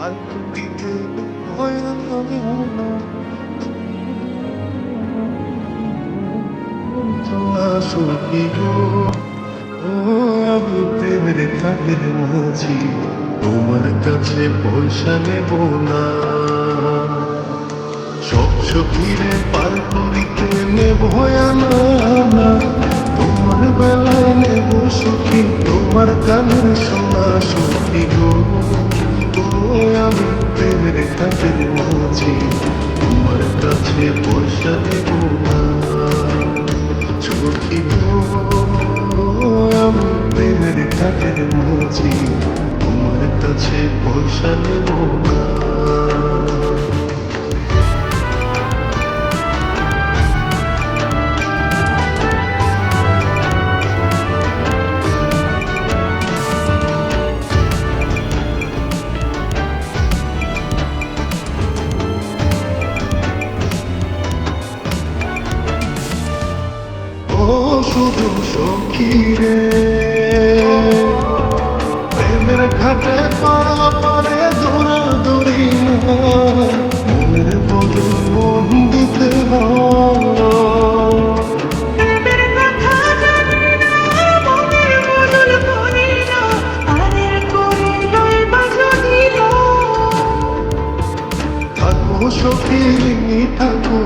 তোমার কাছে পয়সা নেব না। সব সখীরে পার করিতে নেব না তোমার বেলায় নেব সুখী, তোমার কানের শোনা সুখী গো। কাকের মাঝি তোমার কাছে পয়সা দেব সুখী প্রেমের কাছে তোমার কাছে পয়সা দেব না। ও শুধু সখী রে। প্রেমের ঘাটে পাড়া পারে দূরা দূরি মনের বদল মন সখী থাকো